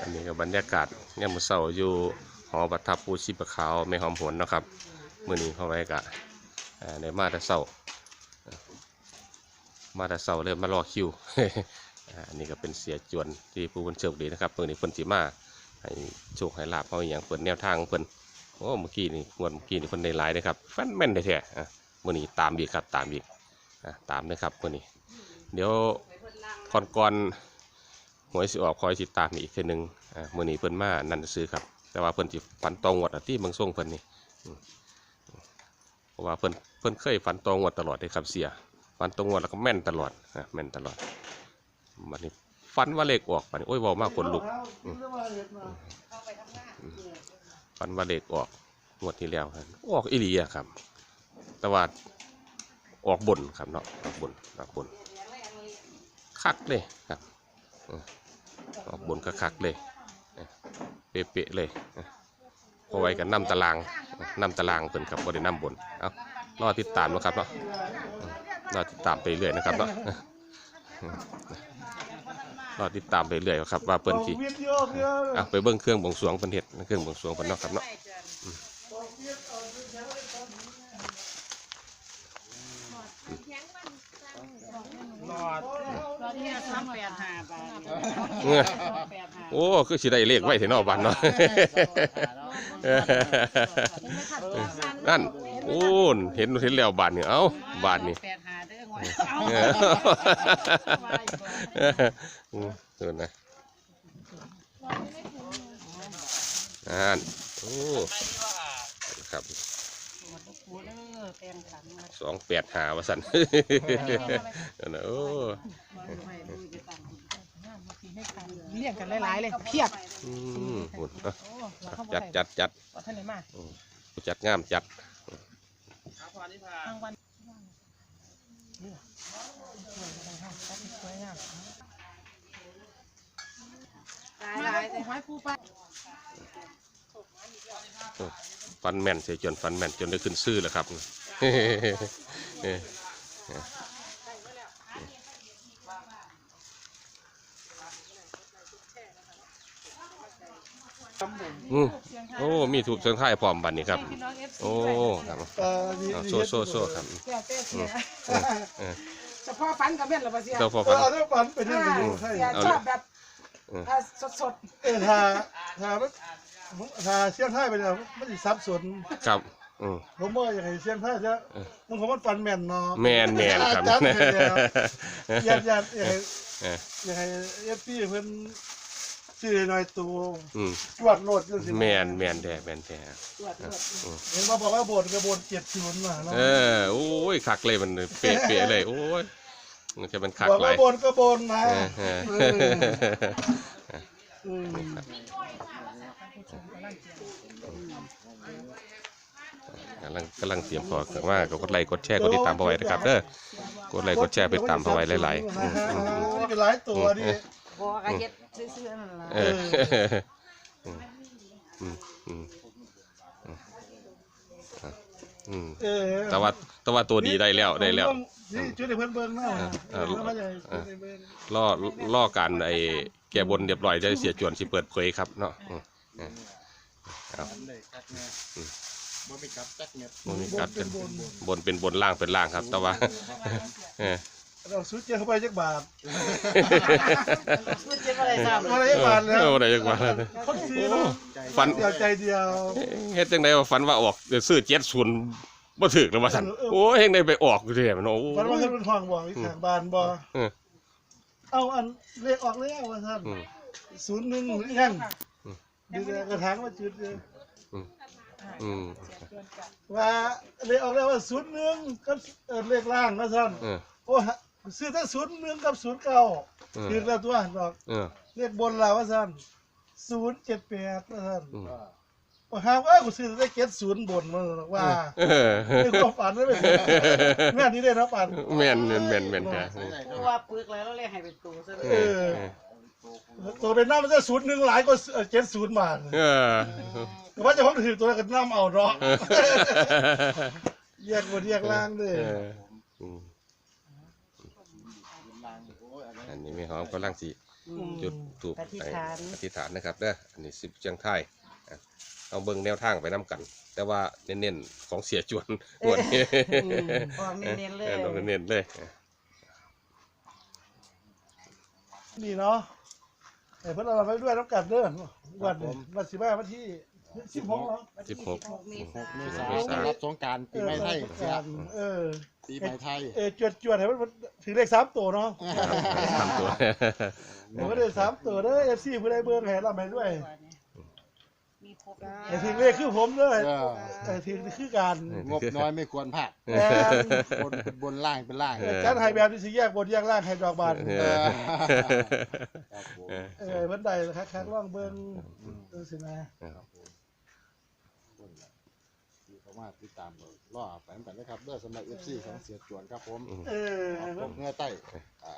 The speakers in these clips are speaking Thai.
อันนี้ก็บรรยากาศเนี่ยมือเสาอยู่หอประทับปูชีพขาวไม่หอมหวนนะครับมื้อนี้เข้าไว้กะในมาต่เสามาต่เสาเริ่มมารอคิวอันนี้ก็เป็นเสียจวนที่ผู้คนโชคดีนะครับเพิ่นนี่เพิ่นสิมาให้โชคให้ลาบเฮาอย่างเพิ่นแนวทางเพิ่นโอ้เมื่อกี้นี่งวดเมื่อกี้นี่เพิ่นไลายเด้อครับฟันแม่นแท้ๆอะมื้อนี้ตามอีกครับตามอีกอะตามนะครับมื้อนี้ เดี๋ยวก่อนก่อน หวยสิออกคอยสิตามอีกเทื่อนึงอ่ามื้อนี้เพิ่นมานั่นซื้อครับ แต่ว่าเพิ่นสิฝันตองวดอะที่เมืองส่งเพิ่นนี่เพราะว่าเพิ่นเพิ่นเคยฝันตองวดตลอดเลยครับเสียฝันตองวดแล้วก็แม่นตลอดอะแม่นตลอดบัดนี้ฝันว่าเลขออกบัดนี้โอ้ยเว้ามากคนลุกฝันว่าเลขออกงวดที่แล้วครับออกอีหลีอะครับ แต่ว่าออกบนครับเนาะออกบนออกบนคักเลยครับ ออกบนก็คักเลยเป๊ะๆเลยเออพอไว้กันนำตารางน้ำตารางเพิ่นครับบ่ได้นำบนเอารอติดตามนาะครับเนาะรอติดตามไปเรื่อยนะครับเนาะรอติดตามไปเรื่อยครับว่าเพิ่นสิเอาไปเบิ่งเครื่องบ่งสวงเพิ่นเฮ็ดเครื่องบ่งสวงเพิ่นเนาะครับเนาะ หลอดหลอด เนี่ยสามแปดห้าบาทเออแปดห้าโอ้ คือสิได้เลขไว้ที่นอกบ้านเนาะ นั่นโอ้นเห็นเห็นแล้วบานนี่เอ้าบานนี่แปดห้าเด้อหวยเอออืมเดูนะนั่นโอ้ครับกูเด้อแปดขันมาสองแปดหาวะสันนั่นน่ะโอ้ ไม่ดูจะตั้ง เรียกกันหลายๆเลยเพียบอืมหุ่นเนาะโอ้เราเข้าจัดจัดจัดว่าท่านไหนมาอืมจัดงามจัดทางวันสวยงามตายหลายเลยหอยปูปลาฟันแม่นเสียจนฟันแม่นจนได้ขึ้นซื่อแล้วครับเออ อืมโอ้มีถูกเชิงค่ายพร้อมบันนี้ครับพี่น้องเอฟซีโอ้ครับเอ่อนี่เอาโซ่โซ่โซ่ครับเสียเต้เสียเออเฉพาะฟันกับแม่นหรือเปล่าเสียเจ้าพ่อเอฟันอเอาเรื่องฝันไปที่ไหนอยู่ให้เสียชอบแบบสดเออ ถ้าถ้ามันถ้าเชียงไทยไปแล้วมันสิซับสนครับอืม ผมว่าอย่างไรเชียงไทยจะมันผมว่าฝันแม่นเนาะแมนแมนครับจัดให้แล้วอยากอยากอยากให้เออ อยากให้เอฟซีเพิ่น ชื่อหน่อยตัวอืมจวดโหลดจังซี่แมนแมนแท้แมนแท้ๆตรวจตรวจเห็นว่าบอกว่าโบนกระโบน70มาเนาะเออโอ้ยคักเลยมันเป๊ะเป๊ะเลยโอ้ยมันจะเป็นคักบอกหลาว่ายโบนกระโบนมาเออเอออืมกำลังกำลังเตรียมพอกันว่าก็กดไลค์กดแชร์กดติดตามพอไว้นะครับเด้อกดไลค์กดแชร์ไปตามพอไว้หลายๆอืมอืมอืมนี่ก็หลายตัวนี่ พอกระเฮ็ดซื้อๆนั่นล่ะเอออืมอืมอืมอืมเออแต่ว่าแต่ว่าตัวดีได้แล้วได้แล้ว นี่ช่วยให้เพิ่นเบิ่งเนาะเออเออว่าจะช่วยให้เบิ่งล่อล่อการไอ้แก่บนเรียบร้อยจะเสียจวนสิเปิดเผยครับเนาะอืมเออเอาอืมบ่มีกัดกันบนเป็นบนล่างเป็นล่างครับ แต่ว่า เออ เราซื้อเจอเข้าไปจักบาทมันจะอะไรซ้ำอะไรจักบาทแล้วเออได้จังหวะนั้นคนซื้อเนาะฝันเดียวใจเดียวเฮ็ดจังไดว่าฝันว่าออกเดี๋ยวซื้อเจ็ดศูนย์บ่ถึกแล้วว่าซั่นโอ้ยเฮงได้ไปออกอยู่เด้มันโอ้มันว่ายเพิ่นเป็นห้องบ่อีกข้างบ้านบ่เออเอาอันเลขออกแล้วว่าซั่นอืมศูนย์หนึ่งหรือยังอืมดีแต่กระถางมาจุดเลยอืมว่าเลขออกแล้วว่าศูนย์หนึ่งกับเอ่อเลขล่างว่าซั่นเออโอ้ฮะ ซื้อทั้งศูนย์หนึ่งกับศูนย์เก้าเออถึงแล้วตัวดอกเออ เลขบนล่ะว่าซั่นศูนย์เจ็ดแปดว่าซั่นอืมว่าหาเอ้ยกูซื้อได้เจ็ดศูนย์บนมาว่าเออเป็นความฝันไม่เป็นแม่นี่ได้รับฝัน แม่นแม่นแม่นแม่นแท้เพราะว่าปึกแล้วเราเลยให้เป็นตัวซะเออตัวเป็นน้ำมันจะศูนย์หนึ่งหลายก็เจ็ดศูนย์บาทเออแต่ว่าเจะพ้าของถือตัวกันน้ำเอาเนาะแยกบนแยกล่างเลย เอออืม อันนี้แม่หอมกำลังสิจุดถูกอธิษฐาน อธิษฐานนะครับเด้ออันนี้สิบเชียงไทยอะเอาเบิ่งแนวทางไปน้กัน แต่ว่าเน้นๆของเสียจวนงวดนี้ออกเน้นๆเลยออเน้นๆเลยนี่เนาะไอ้เพิ่นเอาเราไปด้วยน้ำกัดเด้อวันนี้วันสิบห้าวันที่ สิบหกเนาะสิบหกเมษาเมษายนต้อนรับสงกรารปีใหม่ไทยเออเสียเออ ปีใหม่ไทยเออจวดจวดให้มันถึงเลขสามตัวเนาะสามตัว เดี๋ยวก็ได้สามตัวเด้อเอฟซีผู้ใดเบิ่งให้เราไปด้วยมีครบไอ้ถึงเลขคือผมเด้อเออไอ้ถึงคือการงบน้อยไม่ควรพลาดแอนบนเป็นบนล่างเป็นล่างจัดให้แบบที่สิแยกบนแยกล่างให้ดอกบานเอเอออครับผมเออเออเพิ่นได้คักๆลองเบิ่งเออสินะ ครับผมคนละที่เขา มาติดตามเราล่อแฝงไปเลยครับเด้อสำหรับเอฟซีของเสียจวนครับผมเออครับผเพิ่นมเงื่อใต้อ่า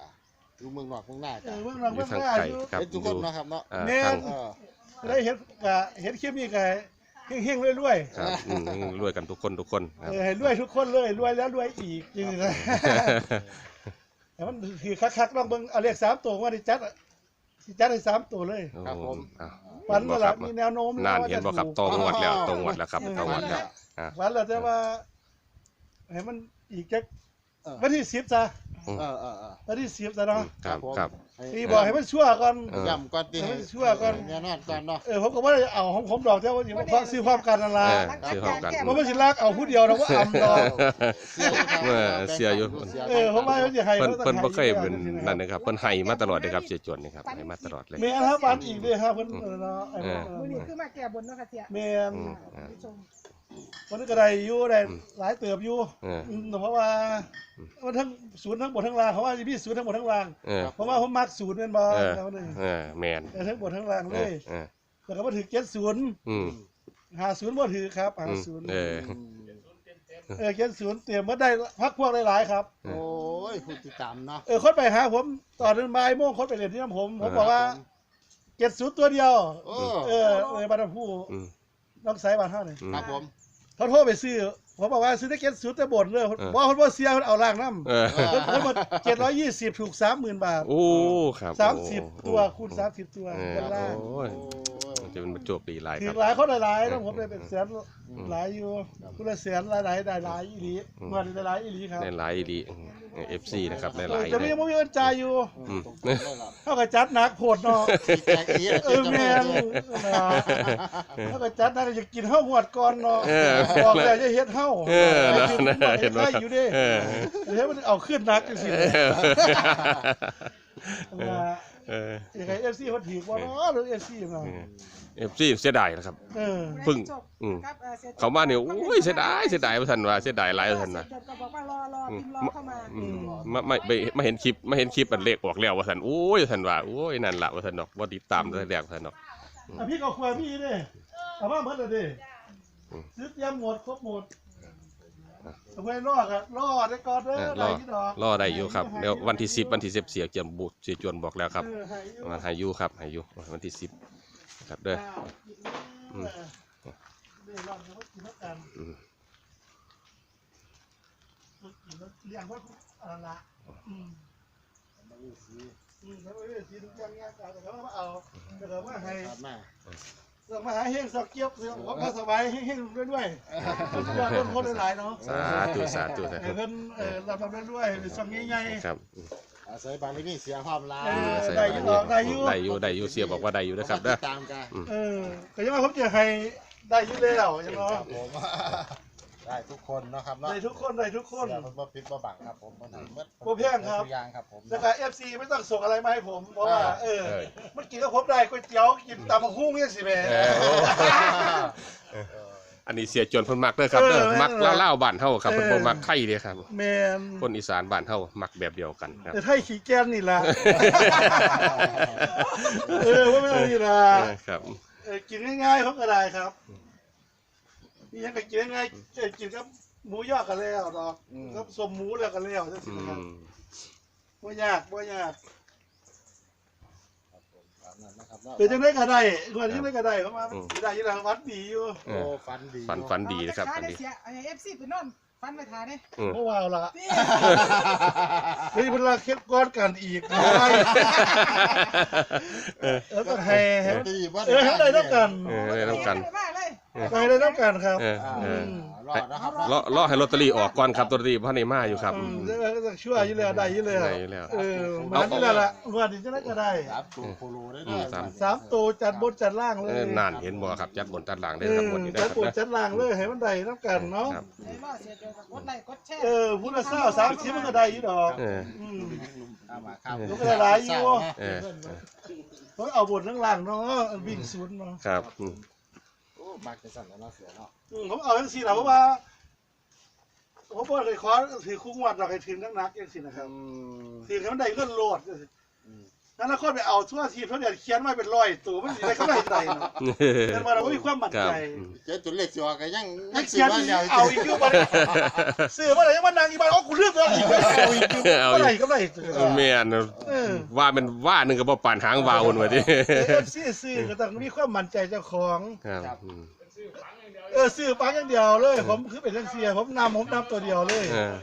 อยู่เมืองนอกเมืองหน้าเอจ้ะอเบิ่งน้องอเบิ่ยู่งทางหน้าไกลอยู่ ครับเป็นทุกอคนยู่นะครับเนาะอ่าแม่นทางเออ ได้เห็นกะเห็นคลิปนี้กะเฮงๆรวยครับอืมรวยกันทุกคนทุกคนคๆรับ เออให้รวยทุกคนเลยรวยแล้วรวยอีกจริงๆนะแต่มันคือคักๆลองเบิ่งเอาเลขสามตัวว่าสิจัดสิจัดให้สามตัวเลยครับผมอะวันเห็เมื่อบ่ไหคร่รับมีแนวโน้มนานว่เห็นบ่จะครับถูกตรงงวดแล้วตรงงวดแล้วครับเออตรงงวดแล้ว อะวันแล้วแต่ว่าให้มันอีกจักเออวันที่สิบซะเออเออเออ วันที่สิบซะเนาะครับผม ครับให้พี่บอกให้มันชั่วก่อน เออย่ำก่อนตีให้มันชั่วก่อน แน่นอนก่อนเนาะ เออผมก็ว่าจะเอาของผมดอกแต่ว่าอยู่เพราะซื้อความกันนั่นล่ะเออซื้อพร้อมกัน มันไม่ใช่ลากเอาผู้เดียวนะว่าอ่ำดอกเสียครับเออเสียอยู่ เออผมว่าเขาจะให้เพิ่นขาเพิ่นบ่เคยให้เป็นนั่นนะครับเพิ่นให้มาตลอดเลยครับเสียจวนนี่ครับให้มาตลอดเลย เมียครับปันอีกด้วยครับเพิ่นเออเนาะไอ้พวกเออเอมื้ออนี้คือมาแก้บนเนาะค่ะเสียเมียนอืมอะผู้ชม วันนี้ก็ได้อยู่ได้หลายเติบอยู่เออมเพราะว่ามันทั้งศูนย์ทั้งบนทั้งล่างเขาว่าสิพี่ศูนย์ทั้งบนทั้งล่างเออ เพราะว่าผมมักศูนย์เป็นบ่เออ แล้วนึงเออแมนแต่ทั้งบนทั้งล่างเอเลอยเออแล้วก็มาถือเจ็ดศูนย์อืมหาศูนย์บ่ถือครับหาอืมศูนย์เออ เออเจ็ดศูนย์เตรียมมาได้พักพวกหลายๆครับ โอ้ยผู้ติดตามเนาะ เออคนไปหาผมตอนนั้นบ่ายโมงคนไปเรียนที่น้ำผมผมบอกว่าเจ็ดศูนย์ตัวเดียว โอ้เออเออบ้านผู้อืมน้องสายบ้านเฮานี่อืมครับผม เขาโทรไปซื้อผมบอกว่าซื้อได้เจ็ดศูนย์แต่บ่นเลยเออ บอกคนบ่เสียคนเอาล่างน้ำเออเพิ่นเพิ่นหมดเจ็ดร้อยยี่สิบถูกสามหมื่นบาทโอ้ครับสามสิบโอ้ตัวคูณสามสิบตัวเออเป็นล่างโอ้ยโอ้ยมัน จะเป็นประจวบดีหลายถืคอรับหลายคนหลายๆแล้วผมได้เป็นแสนหลายอยู่คุณละแสนหลายหลายได้หลายอีหลีอืมเงินได้หลายอีหลีครับในหลายดีเอฟซีนะครับในเอหลาอยจะมีเลยบ่มีเงินจ่ายอยู่อืมตรงๆเลยล่ะเท่ากับจัดหนักโพดเนาะอีกแจกอีกเออแม่นนะเท่ากับจัดหนักจะกินข้าวหวดก่อนเนาะเออ บอกแล้วจะเฮ็ดเฮาเออนะเฮ็ดเห็นไว้ว่าอยู่เด้เออเดี๋ยวมันเอาขึ้นหนักจังซี่เออ นะเออยังไง FC เพิ่นถือบ่เนาะหรือ FC เนาะเอฟซีเสียดายนะครับ เออพึ่งอืมครับอ่สียเขามาเนี่ยโอ้ยเสียดายเสียดายว่าท่านว่าเสียดายหลายว่าท่านว่าเสียจก็บอกว่ารอรอพิมพ์รอเข้ามาอืมมาไม่ไม่ไม่เห็นคลิปไม่เห็นคลิปอันเลขออกแล้วว่าท่านโอ้ยท่านว่าโอ้ยนั่นละว่าท่านดอกว่าติดตามตั้งแต่แรกว่าท่านดอกอะพี่ก็ควรมีเด้เอามาหมดเลยเด้อืมซื้อเตรียมหมดครบหมด เอาไว้รอดอะรอดได้ก่อนเด้อเออรได้อที่ดอกรอได้อยู่ครับเดี๋ยววันที่สิบวันที่สิบเสียเจียมบุตรเสียจวนบอกแล้วครับเออให้อยู่วันหายุครับหายุวันที่สิบครับเด้ออืม เด้อรอดแล้วกินแล้วกันอืมกินแล้วเลี้ยงไว่าอะไรละอืมอืมแล้วไอ้สีทุกอย่างเงี้ยแต่เขามาเอาแต่เขามาให้ครับมา เรามาหาเฮงสอกเกียบเสือผมมาสบายเฮงๆด้วยด้วยๆคนเพื่อนคนหลายๆเนาะสาธุสาธุสาให้ธุเพิ่นเออรับทำได้ด้วยเป็นช่องใหญ่ๆ ครับอืมอาศัยบางที่นี่เสียความลาเออได้อยู่ดอกได้อยู่ ได้อยู่ได้อยู่เสียบอกว่าได้อยู่นะครับเด้อ ติดตามกันเออก็ยังว่าผมจะให้ได้อยุ่แล้วยังเนาะครับผม ได้ทุกคนเนาะครับเนาะได้ทุกคนได้ทุกคนเสียมันบ่ปิดบ่บังครับผมมันไหนเมื่อบ่แพงครับ ทุกอย่างครับผมแล้วก็เอฟซีไม่ต้องส่งอะไรมาให้ผม เพราะว่าเออเออ มันกินกับผมได้ก๋วยเตี๋ยวกินตำบักหุ่งยังสิแม่ เออโอ้อันนี้เสียจวนเพิ่นมักเด้อครับเด้อเออมักเล่าวๆบ้านเฮาครับเออเพิ่นบ่มักไทยเด้อครับ แมนคนอีสานบ้านเฮามักแบบเดียวกันครับ แต่ไทยขี้แกนนี่ล่ะ เออว่าไม่เอานี่ล่ะเออครับ เออกินง่ายๆเขาก็ได้ครับ นี่ยังก็กินง่ายๆเออกินกับหมูยอกันแล้วดอกกับสมหมูแล้วกันแล้วจังอืซี่นะครับม บ่ยากบ่ยากครับผมตามนั้นนะครับเนาะเป็นจังได๋ก็ได้คนที่ได้ก็ได้เพราะว่ามันสิได้อยู่แล้ววัดดีอยู่ เอโอ้อ ฝันดีฝันฝัน ดีนะครับเอาฝันได้ดีเสียเอฟซีไปนอนฝั ฟันไปทาเนี่ยอืมเมื่อวานละเฮ้ยเวลาเคล็ดก้อนกันอีกอะไรเออต้องให้ให้มันตีว่าเออให้ได้เท่ากันเออได้รับกันมากเลยก็ให้ได้เท่ากันครับเออเออ รอดนะครับเลาะเลาะให้ลอตเตอรี่ออกก่อนครับลอตเตอรี่เพราะในมาอยู่ครับอืมแล้วก็จะช่วยอยี่เลยได้อยี่เลยได้อยู่แล้ว เออมาที่แล้วล่ะวันนี้จะได้ก็ได้สามตัวโคโลได้อืด้วมยสาม สามตัวจัดบนจัดล่างเลเอยอนานเห็นบ่ครับจัดบนจัดหลังได้เอครับอบนนี้ได้จัดครับบนนะจัดล่างเลยให้มันได้น้ำกันเนาะครับไอ้ล่อเสียเจอกับกดไลค์กดแชร์เออพุทธเศร้าสามชิ้นมันก็ได้อยี่ดอก เออ อืม เอามาครับมันก็ได้หลายอยู่เออ เพราะเอาบทข้างล่างเนาะวิ่งศูนย์เนาะครับอืมโอ้ มากจะสั่นแล้วเนาะเสือเนาะอืมผมเอาทั้งสี่แหละเพราะว่าผมบอกเลยขอถือคุ้งวัดเราให้ถึงนักนักๆอย่างสินะครับถือให้มันได้เงินโหลด นั่นแล้วคนไปเอาทั่วทีเพราะเดี๋ยวเขียนมาเป็นร้อยตัวมันสิได้เข้าไปใจเนาะเงินมาเราก็มีความมั่นครัใจบอืมเจ๊ตัวเล็กสิว่าก็ยังให้สิเขียนว่าเดียวเอาอีกคือมาซื้อมาไหนยังมานางอีบ้านอ๋อกูเลือกแล้วอีกเอาอีกคือเอาก็อีได้กก็ได้แม่นเออว่ามันว่าหนึงก็บ่ปานหางวาวพุ่นว่าติเอฟซีซื้อก็ต้องมีความมั่นใจเจ้าของครับอืมเออซื้อปังอย่างเดียวเลย ผมคือเป็นเรื่องเสียผมนำผมนำตัวเดียวเลยเออ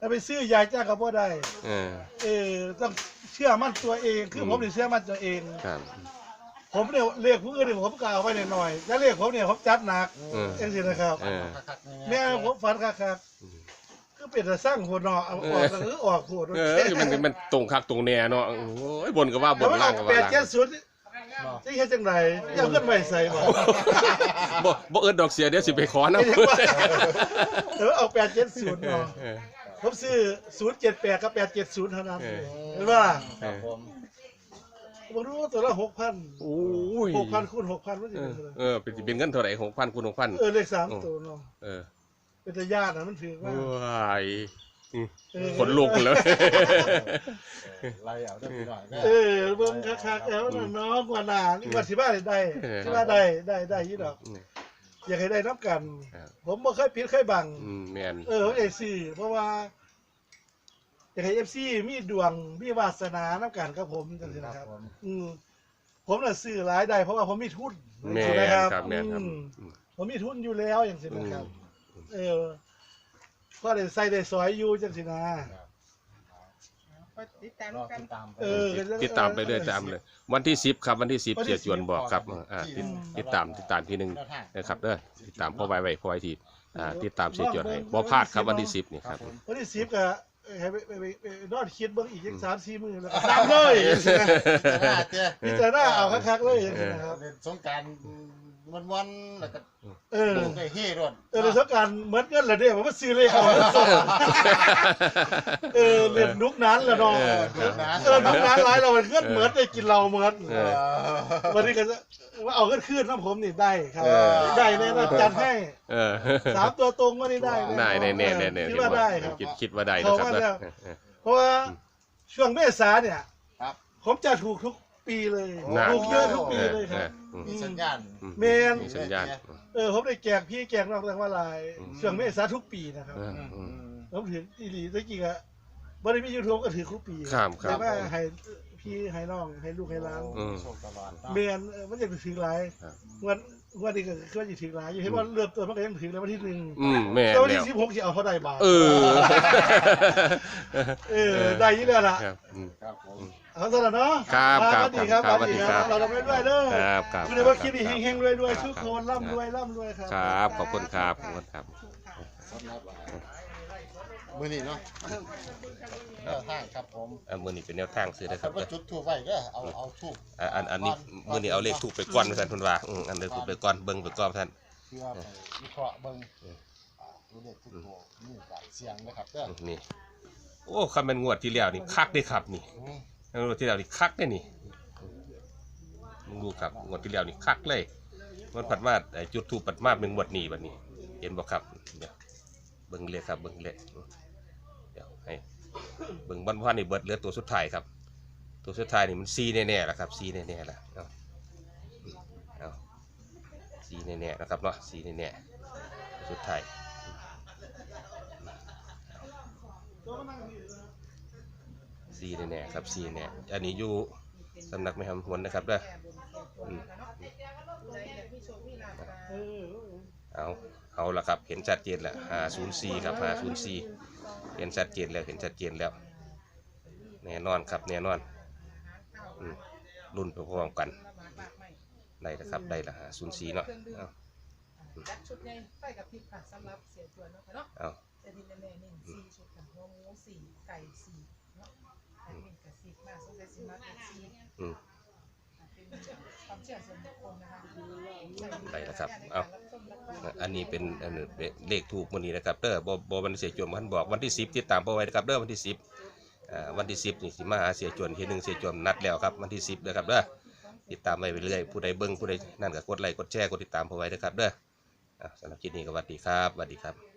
ถ้าไปซื้อยายจ้างก็บ่ได้เออเออต้อง เชื่อมั่นตัวเอง คือผมเนี่ยเชื่อมั่นตัวเอง ครับ ผมเนี่ยเรียกผู้อื่นเนี่ยผมกล่าวไว้หน่อยๆแล้วเรียกผมเนี่ยผมจัดหนักเออ เองสินะครับเออแม่ผมฝันคักครับคือเป็นแต่สร้างหัวเนอเอาออกก็คือออกหัวเออมันมันตรงคักตรงแน่เนาะโอ้ยบนก็ว่าบแต่นว่าล่าเอางก็แปว่าดล่างเจ็ดศูนย์จะเฮ็ดจังไดจะเอาเงินไปใส่บ่บ่บ่เอิ้นดอกเสียเดี๋ยวสิไปขอไม่นำใช่ว่าแต่ว่าเอาแปดเจ็ดศูนย์เนาะ เออ ผมซื้อศูนย์เจ็ดแปดกับแปดเจ็ดศูนย์เท่านั้นเออ เห็นป่ะเออผม ผมรู้ว่าตัวละหกพันโอ้ยหกพันคูณหกพันมันจะเอเป็นอเท่าไหร่เออเป็นสิเป็นเงินเท่าไหร่6,000คูณ6,000เออเลขสามตัวเนาะเออเป็นตาญาตินะมันถือว่าว้ายเออขนลุกเลยไล่เอาได้พี่หน่อยเออเบิ่งคักๆแล้วนะน้องกว่าหนานี่ว่าสิบ้าได้เออสิบ้าได้ได้ได้ยี่ดอก อยากให้ได้น้ำกัน ครับ ผมบ่เคยปิดเคยบัง อืมแม่นเออเอซีเพราะว่าอยากให้เอฟซีมีดวงมีวาสนาน้ำกันกับผมจังซี่นะครับอืมผมน่ะซื้อหลายได้เพราะว่าผมมีทุนแม่นใช่ไหมครับครับแม่นครับอืมอืม ผมมีทุนอยู่แล้วอย่างสินะครับ อืม เออก็ได้ใส่ได้สอยอยู่จังสินะไปติดตามรอกันติดตามไปเออติดตามไปเรื่อยตามเลย วันที่10ครับวันที่10วันที่เสียจวนบอกครับอ่าติดติดตามติดตามทีหนึงแนวทางนะครับเด้อติดตามพ่อไว้ไว้พ่อไว้ทีอ่าติดตามเสียจวนให้บ่พลาดครับวันที่10นี่ครับผมวันที่สิบก็ให้ไปไปไปไปนอนคิดเบิ่งอีกจักสามสี่มื้อแล้วก็ตามเลยจังซี่นะจะหน้าเตี้ยพิจารณาเอาคักๆเลยจังซี่นะครับเล่นสงกราร วันวันๆแล้วก็เออ ดูไปเฮ่รถเออในสงกรารเหมือนกันแหละเด้ผมว่าซื้อเลยเอาเงินสดเออเล่นนุกนั้นแหละเนาะเออเดินนะเออนุกนั้นหลายเราเงินเหมือนได้กินเราเหมือนเออ วันนี้ก็จะว่าเอาเงินคืนน้ำผมนี่ได้ครับ เออ ได้แน่นอนจัดให้เออสามตัวตรงก็นี่ได้ได้แน่แน่แน่แน่คิดว่าได้ครับ คิดคิดว่าได้นะครับเขาว่านะแล้วเออเออ เพราะว่าช่วงเมษาเนี่ยครับ ผมจะถูกทุกปีเลย น่าถูกเยอะทุกปีเออเลยคเอรับออื ม มีสัญญาณอืเมนมีสัญญาณ เออผมได้แจกพี่แจกน้องรางวัลลายอืมช่วงเมษาทุกปีนะครับเอออืม ผมถืออีหลีตะกี้อะบริมียูทูบก็ถือทุกปีครับครับแต่ว่าให้พี่ให้น้องให้ลูกให้หล้านอืม โชคตลอดเมียนเออมันจะถือหลายครับวัน วันนี้ก็คือว่าจะถือหลายอยู่เห็นว่าเริ่มต้นมันก็ยังถือเลยวันที่หนึ่งอืมแม่แต่วันแล้ที่วสิบหกจะเอาเขาได้บาทเออ เออได้ยี่แล้วล่ะครับอืม ครับผม เอาซะแล้วเนาะครับครับสวัสดีครับครับสวัสดีสวัสดีครับ เราเราไม่ด้วยเด้อครับครับคือในว่าคลิปนี้ครับเฮงๆรวยๆครับทุกคนร่ำรวยร่ำรวยครับ ครับขอบคุณครับขอบคุณครับ สำหรับ มือนี้เนาะแนวทางครับผมอันมือนี้เป็นแนวทางซื้อได้คถ้ารับว่าจุดทูบไว้ก็เอาเอาทูบอะอันอันนี้มือนี้เอาเลขถูกไปก่อนท่านทุนว่าอืมอันเลขถูกไปก่อนเบิ่งไปก่อนท่าน เพื่อไปวิเคราะห์เบิ่งอ่าตัวเลขทุกตัวนี่การเสียงนะครับเด้อนี่ โอ้คำเป็นงวดที่แล้วนี่คักเด้ครับนี่ อืมงวดที่แล้วนี่คักได้นี่มึงดูครับงวดที่แล้วนี่คักเลยมันผัดมาไอ้จุดทูปปัดมาเป็นงวดนี้บัดนี้ เห็นบ่ครับเดี๋ยวเบิ่งเลยครับเบิ่งเลยเดี๋ยว ให้เบิ่งบ้านว่านี่เบิดเหลือตัวสุดท้ายครับ ตัวสุดท้ายนี่มันซีแน่ๆล้วครับซีแน่ๆล้วเอาเอาซีแน่ๆนะครับเนาะซีแน่ๆตัวสุดท้ายซีแน่ๆครับซีแน่อันนี้อยู่สำนักไม่ทำหวนนะครับเด้อเอา เอาละครับ เห็นชัดเจนแล้วหาศูนย์สี่ครับหาศูนย์สี่ เห็นชัดเจนแล้วเห็นชัดเจนแล้วแน่นอนครับแน่นอนอืมรุ่นไปพร้อมกันได้นะครับได้ละหาศูนย์สี่เนาะเอาจัดชุดใหญ่ไฟกับพริบค่ะสำหรับเสียจวนเนาะค่ะเนาะเอาจะดีแน่ๆหนึ่งสี่ชุดค่ะหัวหมูสี่ไก่สี่เนาะไก่หนึ่งกับสี่มาสงสัยสิมากับสี่อืม เป็นความเชื่อส่วนบุคคลนะคะได้แล้วครับเอา อันนี้เป็นอันเป็นเลขถูกวันนี้นะครับเด้อบอบวันเสียจวนมันบอกวันที่สิบติดตามเอาไว้นะครับเด้อวันที่สิบอ่าวันที่สิบนี่สิมาหาเสียจวนทีหนึ่งเสียจวนนัดแล้วครับวันที่สิบนะครับเด้อติดตามไว้เรื่อยผู้ใดเบิ้งผู้ใดนั่นก็กดไลค์กดแชร์กดติดตามเอาไว้นะครับเด้ออ่าสำหรับคลิปนี้ก็สวัสดีครับสวัสดีครับ